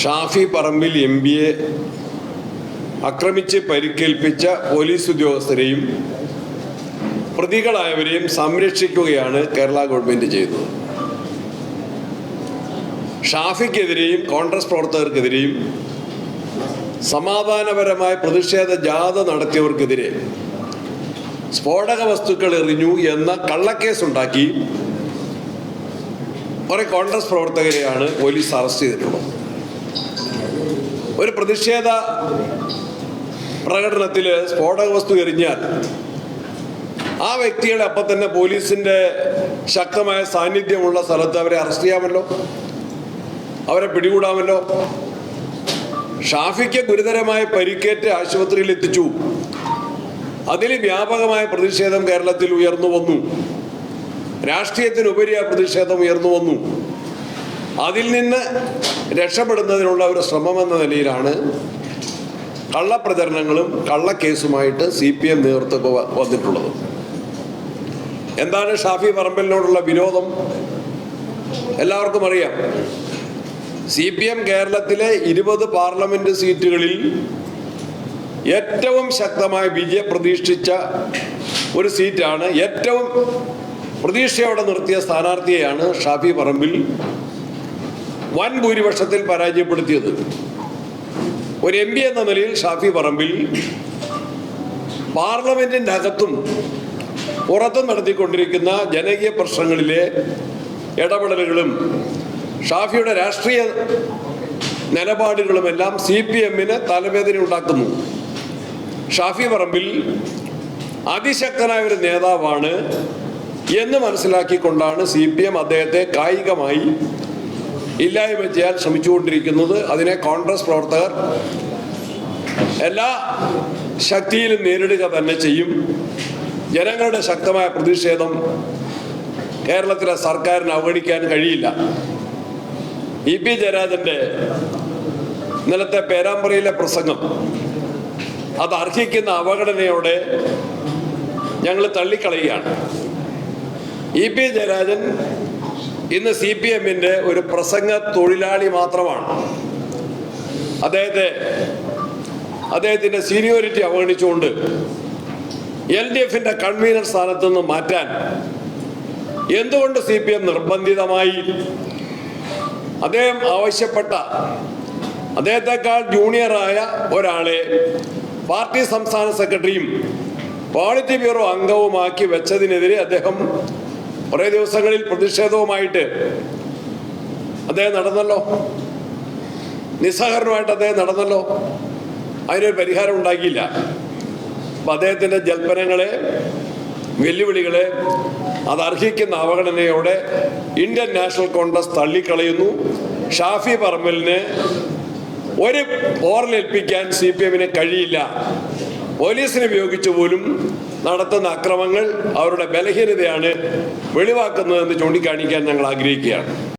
Shafi Parambil M പിയെ ആക്രമിച്ച് പരിക്കേൽപ്പിച്ച police ഉദ്യോഗസ്ഥരെയും പ്രതികളായവരെയും സംരക്ഷിക്കുകയാണ് കേരള ഗവൺമെന്റ് ചെയ്തത് ഷാഫിക്കെതിരെയും കോൺഗ്രസ് പ്രവർത്തകർക്കെതിരെയും സമാധാനപരമായ പ്രതിഷേധ ജാഥ നടത്തിയവർക്കെതിരെ സ്ഫോടക വസ്തുക്കൾ എറിഞ്ഞു എന്ന കള്ളക്കേസുണ്ടാക്കി കുറെ കോൺഗ്രസ് പ്രവർത്തകരെയാണ് പോലീസ് അറസ്റ്റ് ചെയ്തിട്ടുള്ളത്. ഒരു പ്രതിഷേധ പ്രകടനത്തിൽ സ്ഫോടക വസ്തു എറിഞ്ഞാൽ ആ വ്യക്തികളെ അപ്പം തന്നെ പോലീസിന്റെ ശക്തമായ സാന്നിധ്യമുള്ള സ്ഥലത്ത് അവരെ അറസ്റ്റ് ചെയ്യാമല്ലോ. അവരെ പിടികൂടാമല്ലോ. ഷാഫിക്ക് ഗുരുതരമായ പരിക്കേറ്റ് ആശുപത്രിയിൽ എത്തിച്ചു. അതിൽ വ്യാപകമായ പ്രതിഷേധം കേരളത്തിൽ ഉയർന്നു വന്നു. രാഷ്ട്രീയത്തിനുപരി ആ പ്രതിഷേധം ഉയർന്നു വന്നു. അതിൽ നിന്ന് രക്ഷപ്പെടുന്നതിനുള്ള ഒരു ശ്രമം എന്ന നിലയിലാണ് കള്ളപ്രചരണങ്ങളും കള്ളക്കേസുമായിട്ട് സി പി എം നേതൃത്വം വന്നിട്ടുള്ളത്. എന്താണ് ഷാഫി പറമ്പലിനോടുള്ള വിരോധം? എല്ലാവർക്കും അറിയാം. സി പി എം കേരളത്തിലെ ഇരുപത് പാർലമെന്റ് സീറ്റുകളിൽ ഏറ്റവും ശക്തമായ വിജയം പ്രതീക്ഷിച്ച ഒരു സീറ്റാണ് ഏറ്റവും പ്രതീക്ഷയോടെ നിർത്തിയ സ്ഥാനാർത്ഥിയെയാണ് ഷാഫി പറമ്പിൽ വൻ ഭൂരിപക്ഷത്തിൽ പരാജയപ്പെടുത്തിയത്. ഒരു എം പി എന്ന നിലയിൽ ഷാഫി പറമ്പിൽ പാർലമെന്റിന്റെ അകത്തും പുറത്തും നടത്തിക്കൊണ്ടിരിക്കുന്ന ജനകീയ പ്രശ്നങ്ങളിലെ ഇടപെടലുകളും ഷാഫിയുടെ രാഷ്ട്രീയ നിലപാടുകളുമെല്ലാം സി പി എമ്മിന് തലവേദന ഉണ്ടാക്കുന്നു. ഷാഫി പറമ്പിൽ അതിശക്തനായ ഒരു നേതാവാണ് എന്ന് മനസ്സിലാക്കിക്കൊണ്ടാണ് സി പി എം അദ്ദേഹത്തെ കായികമായി ഇല്ലായ്മ ചെയ്യാൻ ശ്രമിച്ചുകൊണ്ടിരിക്കുന്നത് അതിനെ കോൺഗ്രസ് പ്രവർത്തകർ എല്ലാ ശക്തിയിലും നേരിടുക തന്നെ ചെയ്യും. ജനങ്ങളുടെ ശക്തമായ പ്രതിഷേധം കേരളത്തിലെ സർക്കാരിന് അവഗണിക്കാൻ കഴിയില്ല. ഇ പി ജയരാജന്റെ ഇന്നലത്തെ പേരാമ്പ്രയിലെ പ്രസംഗം അത് അർഹിക്കുന്ന അവഗണനയോടെ ഞങ്ങൾ തള്ളിക്കളയുകയാണ്. ഇ പി ജയരാജൻ ഇന്ന് സി പി എമ്മിന്റെ ഒരു പ്രസംഗ തൊഴിലാളി മാത്രമാണ്. അദ്ദേഹത്തെ അദ്ദേഹത്തിന്റെ സീനിയോറിറ്റി അവഗണിച്ചുകൊണ്ട് എൽ ഡി എഫിന്റെ കൺവീനർ സ്ഥാനത്ത് നിന്ന് മാറ്റാൻ എന്തുകൊണ്ട് സി പി എം നിർബന്ധിതമായി? അദ്ദേഹം ആവശ്യപ്പെട്ട അദ്ദേഹത്തെക്കാൾ ജൂനിയറായ ഒരാളെ പാർട്ടി സംസ്ഥാന സെക്രട്ടറിയും പോളിറ്റി ബ്യൂറോ അംഗവുമാക്കി വെച്ചതിനെതിരെ അദ്ദേഹം കുറേ ദിവസങ്ങളിൽ പ്രതിഷേധവുമായിട്ട് അദ്ദേഹം നടന്നല്ലോ. നിസ്സഹകരണമായിട്ട് അദ്ദേഹം നടന്നല്ലോ. അതിനൊരു പരിഹാരം ഉണ്ടാക്കിയില്ല. അപ്പൊ അദ്ദേഹത്തിന്റെ ജൽപ്പനങ്ങളെ വെല്ലുവിളികളെ അത് അർഹിക്കുന്ന അവഗണനയോടെ ഇന്ത്യൻ നാഷണൽ കോൺഗ്രസ് തള്ളിക്കളയുന്നു. ഷാഫി പറമ്പലിന് ഒരു ഓറലേൽപ്പിക്കാൻ സി പി എമ്മിന് കഴിയില്ല. പോലീസിനെ ഉപയോഗിച്ചു പോലും നടത്തുന്ന അക്രമങ്ങൾ അവരുടെ ബലഹീനതയാണ് വെളിവാക്കുന്നതെന്ന് ചൂണ്ടിക്കാണിക്കാൻ ഞങ്ങൾ ആഗ്രഹിക്കുകയാണ്.